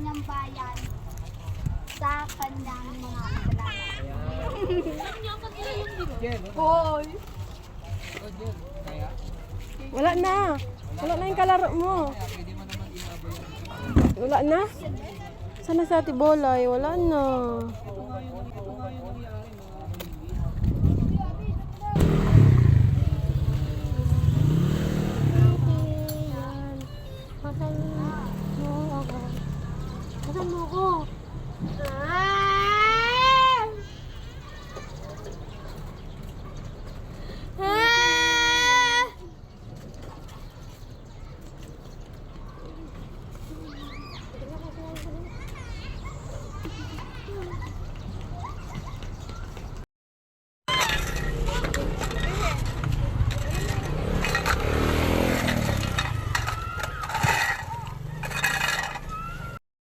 kanyang bayan sa kanyang mga kasalanan. Hoy! Wala na. Wala na yung kalaro mo. Wala na? Sana sa ati bolay. Wala na. Thank you. Saan mo?